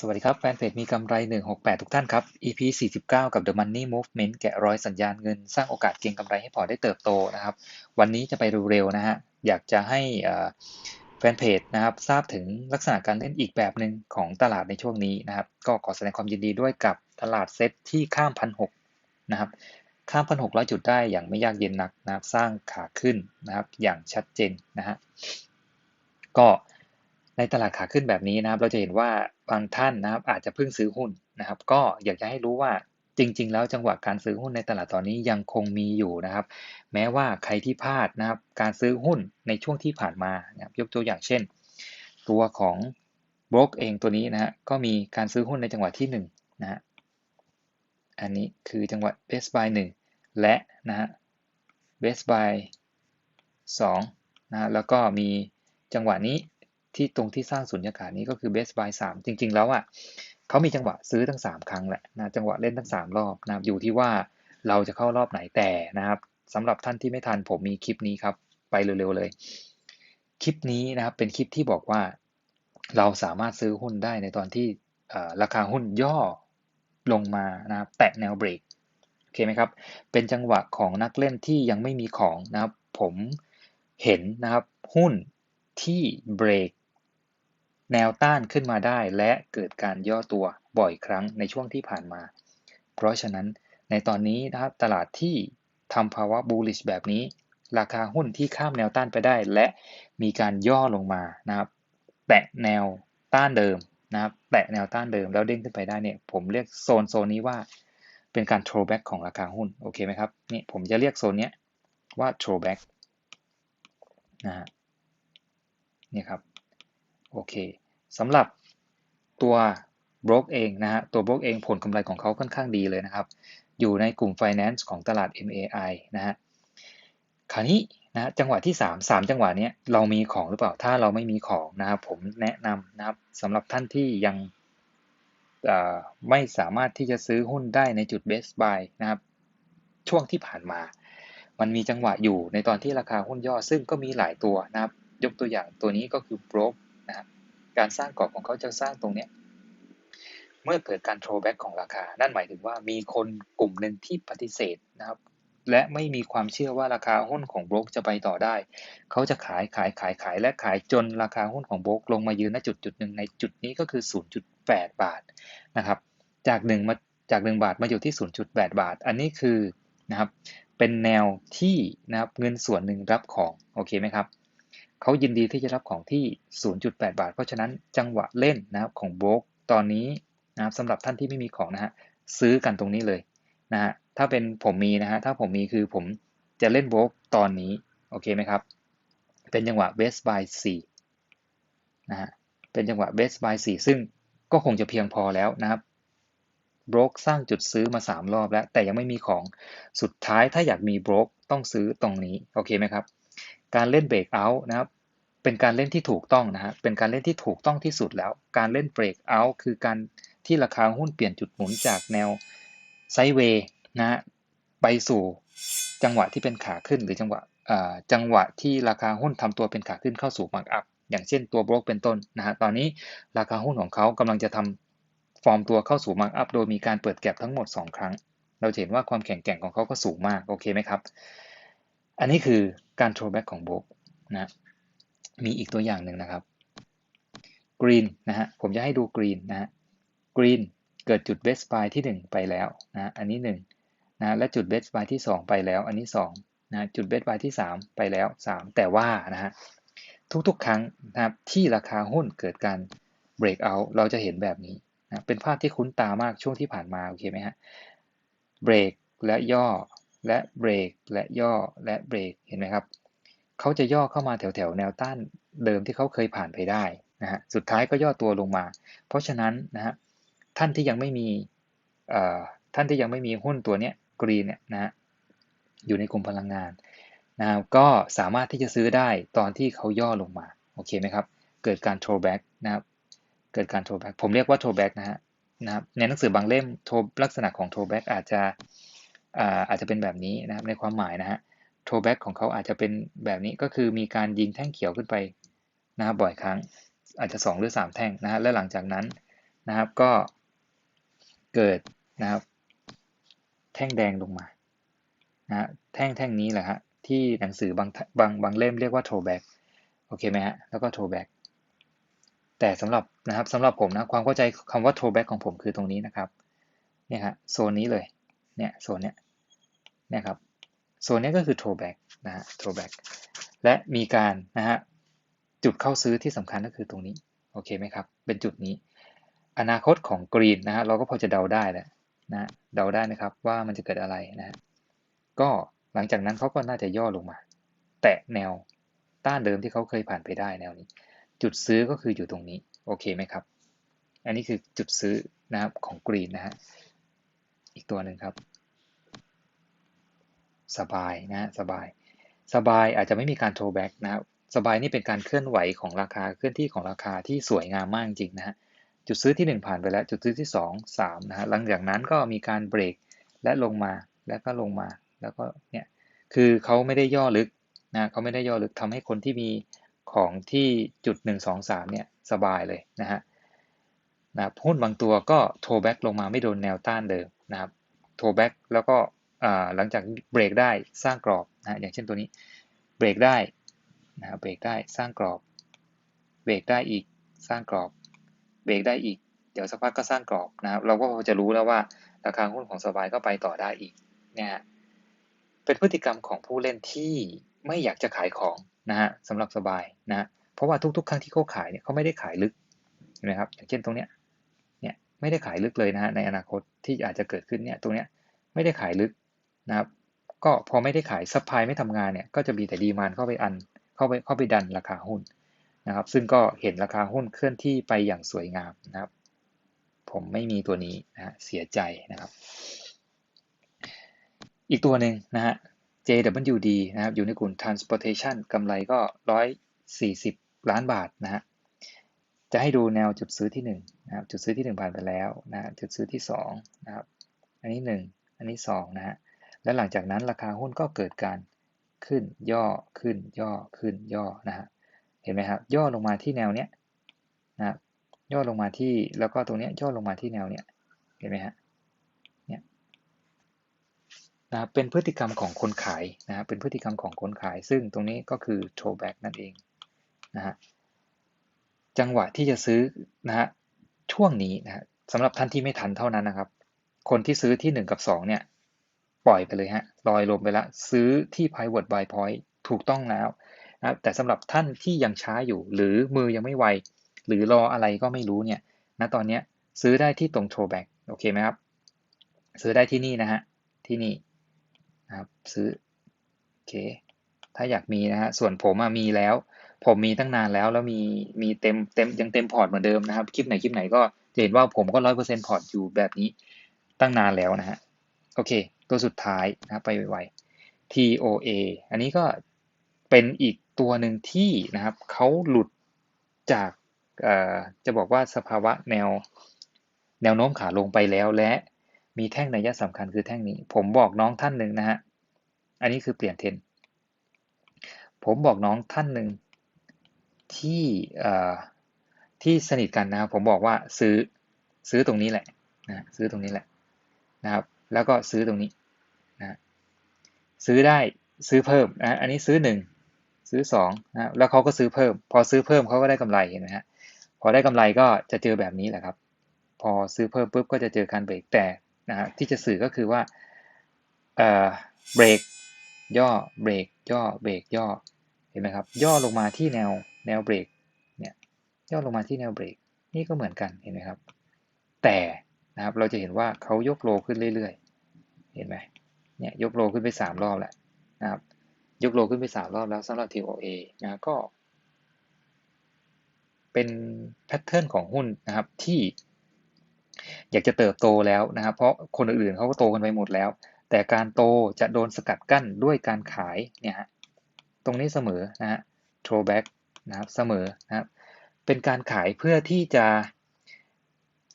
สวัสดีครับ แฟนเพจมีกำไร 168 ทุกท่านครับ EP 49 กับ The Money Movement แกะรอยสัญญาณเงิน สร้างโอกาสเก็งกำไรให้พอได้เติบโตนะครับ วันนี้จะไปเร็วๆนะฮะ อยากจะให้แฟนเพจนะครับทราบถึงลักษณะการเล่นอีกแบบหนึ่งของตลาดในช่วงนี้นะครับ ก็ขอแสดงความยินดีด้วยกับตลาดเซ็ตที่ข้ามพันหนะครับ ข้ามพันหกร้อยจุดได้อย่างไม่ยากเย็นนักนะครับ สร้างขาขึ้นนะครับ อย่างชัดเจนนะฮะ ก็ ในตลาดขาขึ้นแบบนี้นะครับ เราจะเห็นว่าบางท่านนะครับ อาจจะเพิ่งซื้อหุ้นนะครับ ก็อยากจะให้รู้ว่าจริง ๆ แล้วจังหวะการซื้อหุ้นในตลาดตอนนี้ยังคงมีอยู่นะครับ แม้ว่าใครที่พลาดนะครับ การซื้อหุ้นในช่วงที่ผ่านมานะครับยกตัวอย่างเช่น ตัวของบล็อกเองตัวนี้นะฮะก็มีการซื้อหุ้นในจังหวะที่1นนะฮะอันนี้คือจังหวะ best buy 1 และนะฮะ best buy 2นะแล้วก็มีจังหวะนี้ ที่ตรงที่สร้างสุญญากาศนี้ก็คือ best buy 3 จริง ๆ แล้วอะเขามีจังหวะซื้อทั้ง 3 ครั้งแหละนะจังหวะเล่นทั้ง 3 รอบนะครับอยู่ที่ว่าเราจะเข้ารอบไหนแต่นะครับสำหรับท่านที่ไม่ทันผมมีคลิปนี้ครับ ไปเร็ว ๆ เลย คลิปนี้นะครับเป็นคลิปที่บอกว่า เราสามารถซื้อหุ้นได้ในตอนที่ราคาหุ้นย่อลงมานะครับแตะแนวเบรกโอเคไหมครับ เป็นจังหวะของนักเล่นที่ยังไม่มีของนะครับ ผมเห็นนะครับหุ้นที่เบรก แนวต้านขึ้นมาได้และเกิดการย่อตัวบ่อยครั้งในช่วงที่ผ่านมา เพราะฉะนั้นในตอนนี้นะครับตลาดที่ทำภาวะ bullish แบบนี้ ราคาหุ้นที่ข้ามแนวต้านไปได้ และมีการย่อลงมานะครับ แตะแนวต้านเดิมนะครับ แตะแนวต้านเดิมแล้วเด้งขึ้นไปได้เนี่ยผมเรียกโซนโซนนี้ว่าเป็นการ throwback ของราคาหุ้น โอเคไหมครับนี่ผมจะเรียกโซนนี้ว่า throwback นะฮะนี่ครับ โอเคสำหรับตัวบล็อกเองนะฮะตัวบล็อกเองผลกำไรของเขาค่อนข้างดีเลยนะครับ อยู่ในกลุ่ม Finance ของตลาด MAI นะฮะคราวนี้นะจังหวะที่ 3 3 จังหวะนี้เรามีของหรือเปล่าถ้าเราไม่มีของนะครับผมแนะนำนะครับสำหรับท่านที่ยังไม่สามารถที่จะซื้อหุ้นได้ในจุด best buy นะครับ ช่วงที่ผ่านมา มันมีจังหวะอยู่ในตอนที่ราคาหุ้นย่อซึ่งก็มีหลายตัวนะครับ ยกตัวอย่างตัวนี้ก็คือ broke นะครับการสร้างกรอบของเขาจะสร้างตรงนี้เมื่อเกิดการโทรแบ็กของราคา นั่นหมายถึงว่ามีคนกลุ่มหนึ่งที่ปฏิเสธนะครับ และไม่มีความเชื่อว่าราคาหุ้นของโบรกจะไปต่อได้ เขาจะขายขายขายขายและขายจนราคาหุ้นของโบรกลงมายืนณจุดจุดหนึ่งในจุดนี้ก็คือ 0.8 บาทนะครับ จาก1มาจาก 1 บาทมาอยู่ที่ 0.8 บาท อันนี้คือนะครับเป็นแนวที่นะครับเงินส่วนหนึ่งรับของโอเคไหมครับ เขายินดีที่จะรับของที่ 0.8 บาท เพราะฉะนั้นจังหวะเล่นนะครับของโบรกตอนนี้นะครับสำหรับท่านที่ไม่มีของนะฮะซื้อกันตรงนี้เลยนะฮะถ้าเป็นผมมีนะฮะถ้าผมมีคือผมจะเล่นโบรกตอนนี้โอเคไหมครับ เป็นจังหวะ best buy 4นะฮะเป็นจังหวะ best buy 4 ซึ่งก็คงจะเพียงพอแล้วนะครับโบรกสร้างจุดซื้อมา 3 รอบแล้ว แต่ยังไม่มีของสุดท้ายถ้าอยากมีโบรกต้องซื้อตรงนี้ โอเคไหมครับ การเล่นเบรกเอาท์นะครับเป็นการเล่นที่ถูกต้องนะฮะเป็นการเล่นที่ถูกต้องที่สุดแล้ว การเล่นเบรกเอาท์คือการที่ราคาหุ้นเปลี่ยนจุดหมุนจากแนวไซด์เวย์นะฮะไปสู่จังหวะที่เป็นขาขึ้นหรือจังหวะจังหวะที่ราคาหุ้นทำตัวเป็นขาขึ้นเข้าสู่มาร์กอัพอย่างเช่นตัวบล็อกเป็นต้นนะฮะตอนนี้ราคาหุ้นของเขากำลังจะทำฟอร์มตัวเข้าสู่มาร์กอัพโดยมีการเปิดแก็บทั้งหมด 2 ครั้ง เราเห็นว่าความแข็งแกร่งของเขาก็สูงมากโอเคไหมครับ อันนี้คือ การ throwback ของโบกนะมีอีกตัวอย่างหนึ่งนะครับ green นะฮะผมจะให้ดู green นะฮะ green เกิดจุด best buy ที่ 1 ไปแล้วนะอันนี้1นะและจุด best buy ที่ 2 ไปแล้ว อันนี้2นะจุด best buy ที่ 3 ไปแล้ว 3 แต่ว่านะฮะทุกๆ ครั้งนะครับที่ราคาหุ้นเกิดการ break out เราจะเห็นแบบนี้นะเป็นภาพที่คุ้นตามากช่วงที่ผ่านมาโอเคไหมฮะ break และย่อ และเบรกและย่อและเบรกเห็นไหมครับเขาจะย่อเข้ามาแถวแถวแนวต้านเดิมที่เขาเคยผ่านไปได้นะฮะสุดท้ายก็ย่อตัวลงมา เพราะฉะนั้นนะฮะท่านที่ยังไม่มีท่านที่ยังไม่มีหุ้นตัวนี้กรีนเนี่ยนะฮะอยู่ในกลุ่มพลังงานนะก็สามารถที่จะซื้อได้ตอนที่เขาย่อลงมาโอเคไหมครับเกิดการ throwback นะครับเกิดการ throwback ผมเรียกว่า throwback นะฮะนะครับในหนังสือบางเล่มลักษณะของ throwback อาจจะ อาจจะเป็นแบบนี้นะครับในความหมายนะฮะโทแบ็กของเขาอาจจะเป็นแบบนี้ก็คือมีการยิงแท่งเขียวขึ้นไปนะครับบ่อยครั้งอาจจะ 2 หรือ 3 แท่งนะฮะและหลังจากนั้นนะครับก็เกิดนะครับ แท่งแดงลงมานะฮะแท่งแท่งนี้แหละฮะที่หนังสือบางบางบางเล่มเรียกว่า throwback โอเคไหมฮะแล้วก็ throwback แต่สำหรับนะครับสำหรับผมนะความเข้าใจคำว่า throwback ของผมคือตรงนี้นะครับเนี่ยฮะโซนนี้เลยเนี่ยโซนเนี้ย นี่ยครับโซนนี้ก็คือ throwback นะฮะ throwback และมีการนะฮะจุดเข้าซื้อที่สำคัญก็คือตรงนี้โอเคไหมครับ เป็นจุดนี้ อนาคตของกรีนนะฮะเราก็พอจะเดาได้แหละนะเดาได้นะครับว่ามันจะเกิดอะไรนะฮะก็หลังจากนั้นเขาก็น่าจะย่อลงมา แตะแนวต้านเดิมที่เขาเคยผ่านไปได้แนวนี้ จุดซื้อก็คืออยู่ตรงนี้โอเคไหมครับ อันนี้คือจุดซื้อนะครับของกรีนนะฮะอีกตัวหนึ่งครับ สบายนะสบาย สบายอาจจะไม่มีการโทรแบ็กนะครับสบายนี่เป็นการเคลื่อนไหวของราคาเคลื่อนที่ของราคาที่สวยงามมากจริงนะฮะจุดซื้อที่ 1 ผ่านไปแล้ว จุดซื้อที่ 2 3นะฮะหลังจากนั้นก็มีการเบรกและลงมาแล้วก็ลงมาแล้วก็เนี่ยคือเขาไม่ได้ย่อลึกนะเขาไม่ได้ย่อลึกทำให้คนที่มีของที่จุด 1 2 3เนี่ยสบายเลยนะฮะนะหุ้นบางตัวก็โทรแบ็กลงมาไม่โดนแนวต้านเดิมนะครับโทรแบ็กแล้วก็ หลังจากเบรกได้สร้างกรอบนะอย่างเช่นตัวนี้เบรกได้นะเบรกได้สร้างกรอบ เบรกได้อีกสร้างกรอบ เบรกได้อีก เดี๋ยวสักพักก็สร้างกรอบนะครับเราก็จะรู้แล้วว่าราคาหุ้นของสบายก็ไปต่อได้อีกเนี่ยเป็นพฤติกรรมของผู้เล่นที่ไม่อยากจะขายของนะฮะสำหรับสบายนะเพราะว่าทุกๆ ครั้งที่เขาขายเนี่ยเขาไม่ได้ขายลึกเห็นไหมครับอย่างเช่นตรงเนี้ยเนี่ยไม่ได้ขายลึกเลยนะฮะในอนาคตที่อาจจะเกิดขึ้นเนี่ยตรงเนี้ยไม่ได้ขายลึก นะครับก็พอไม่ได้ขายซัพพลายไม่ทำงานเนี่ยก็จะมีแต่ดีมานเข้าไปอันเข้าไปเข้าไปดันราคาหุ้นนะครับ ซึ่งก็เห็นราคาหุ้นเคลื่อนที่ไปอย่างสวยงามนะครับ ผมไม่มีตัวนี้นะเสียใจนะครับ อีกตัวหนึ่งนะฮะ JWD นะครับอยู่ในกลุ่ม transportation กำไรก็ 140 ล้านบาทนะฮะจะให้ดูแนวจุดซื้อที่1นะครับจุดซื้อที่ 1 ผ่านไปแล้วนะจุดซื้อที่2นะครับอันนี้ 1 อันนี้2นะฮะ และหลังจากนั้นราคาหุ้นก็เกิดการขึ้นย่อขึ้นย่อขึ้นย่อนะฮะเห็นไหมครับย่อลงมาที่แนวเนี้ยนะย่อลงมาที่แล้วก็ตรงเนี้ยย่อลงมาที่แนวเนี้ยเห็นไหมฮะเนี่ยนะเป็นพฤติกรรมของคนขายนะเป็นพฤติกรรมของคนขาย ซึ่งตรงนี้ก็คือ throwback นั่นเองนะฮะจังหวะที่จะซื้อนะฮะช่วงนี้นะฮะสำหรับท่านที่ไม่ทันเท่านั้นนะครับ คนที่ซื้อที่ 1 กับ 2 เนี่ย ปล่อยไปเลยฮะลอยลมไปละ ซื้อที่ pivot buy point ถูกต้องแล้วนะแต่สำหรับท่านที่ยังช้าอยู่ หรือมือยังไม่ไว หรือรออะไรก็ไม่รู้เนี่ยณตอนนี้ซื้อได้ที่ตรง throwback โอเคไหมครับ ซื้อได้ที่นี่นะฮะ ที่นี่นะครับซื้อ โอเค ถ้าอยากมีนะฮะ ส่วนผมมีแล้ว ผมมีตั้งนานแล้วแล้วมีมีเต็มเต็มยังเต็มพอร์ตเหมือนเดิมนะครับ คลิปไหนคลิปไหนก็จะเห็นว่าผมก็ร้อยเปอร์เซ็นต์พอร์ตอยู่แบบนี้ตั้งนานแล้วนะฮะ โอเค ตัวสุดท้ายนะไปไวๆ TOA อันนี้ก็เป็นอีกตัวหนึ่งที่นะครับเขาหลุดจากจะบอกว่าสภาวะแนวแนวโน้มขาลงไปแล้ว และมีแท่งนัยสำคัญคือแท่งนี้ ผมบอกน้องท่านหนึ่งนะฮะอันนี้คือเปลี่ยนเทนผมบอกน้องท่านหนึ่งที่ที่สนิทกันนะครับผมบอกว่าซื้อซื้อตรงนี้แหละนะซื้อตรงนี้แหละนะครับ แล้วก็ซื้อตรงนี้นะซื้อได้ซื้อเพิ่มนะอันนี้ซื้อหนึ่งซื้อสองนะแล้วเขาก็ซื้อเพิ่ม พอซื้อเพิ่มเขาก็ได้กำไรเห็นไหมฮะพอได้กำไรก็จะเจอแบบนี้แหละครับ พอซื้อเพิ่มปุ๊บก็จะเจอการเบรกแต่นะฮะที่จะสื่อก็คือว่าเอ่อเบรกย่อเบรกย่อเบรกย่อเห็นไหมครับ ย่อลงมาที่แนวแนวเบรกเนี่ยย่อลงมาที่แนวเบรกนี่ก็เหมือนกันเห็นไหมครับ แต่ นะครับ เราจะเห็นว่าเขายกโลขึ้นเรื่อยๆ เห็นไหมเนี่ยยกโลขึ้นไปสามรอบแล้วนะครับ ยกโลขึ้นไปสามรอบแล้วสำหรับ TOA นะก็ เป็นแพทเทิร์นของหุ้นนะครับที่อยากจะเติบโตแล้วนะครับ เพราะคนอื่นๆเขาก็โตกันไปหมดแล้ว แต่การโตจะโดนสกัดกั้นด้วยการขายเนี่ยฮะตรงนี้เสมอนะฮะ throwback นะครับเสมอนะครับเป็นการขายเพื่อที่จะ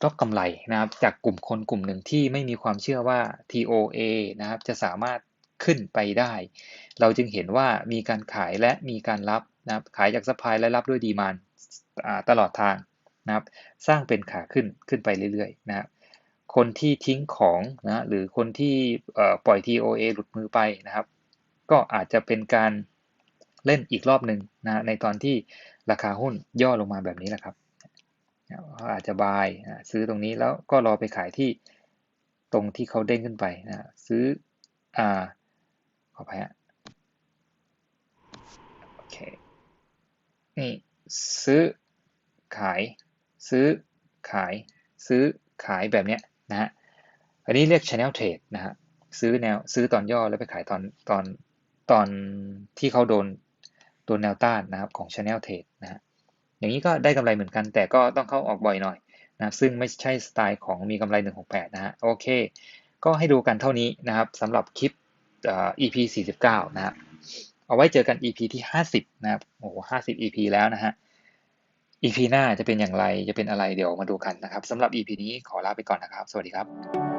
รอบกำไรนะครับ จากกลุ่มคนกลุ่มหนึ่งที่ไม่มีความเชื่อว่า TOA นะครับ จะสามารถขึ้นไปได้ เราจึงเห็นว่ามีการขายและมีการรับนะครับ ขายจากซัพพลายและรับด้วยดีมานตลอดทางนะครับ สร้างเป็นขาขึ้นขึ้นไปเรื่อยๆนะครับคนที่ทิ้งของนะหรือคนที่ปล่อย TOA หลุดมือไปนะครับ ก็อาจจะเป็นการเล่นอีกรอบหนึ่งนะในตอนที่ราคาหุ้นย่อลงมาแบบนี้แหละครับ เขาอาจจะบายซื้อตรงนี้แล้วก็รอไปขายที่ตรงที่เขาเด้งขึ้นไปนะซื้ออ่าขออภัยฮะโอเคนี่ซื้อขาย ซื้อขาย ซื้อขายแบบเนี้ยนะฮะอันนี้เรียก channel trade นะฮะซื้อแนวซื้อตอนย่อแล้วไปขายตอนตอนตอนที่เขาโดนโดนแนวต้านนะครับของ channel trade นะฮะ อย่างนี้ก็ได้กำไรเหมือนกัน แต่ก็ต้องเข้าออกบ่อยหน่อยนะซึ่งไม่ใช่สไตล์ของมีกำไร 168 นะฮะโอเค ก็ให้ดูกันเท่านี้นะครับสำหรับคลิป EP 49 นะฮะเอาไว้เจอกัน EP ที่ 50 นะครับโอ้โห50 EP แล้วนะฮะ EP หน้าจะเป็นอย่างไรจะเป็นอะไรเดี๋ยวมาดูกันนะครับสำหรับ EP นี้ขอลาไปก่อนนะครับ สวัสดีครับ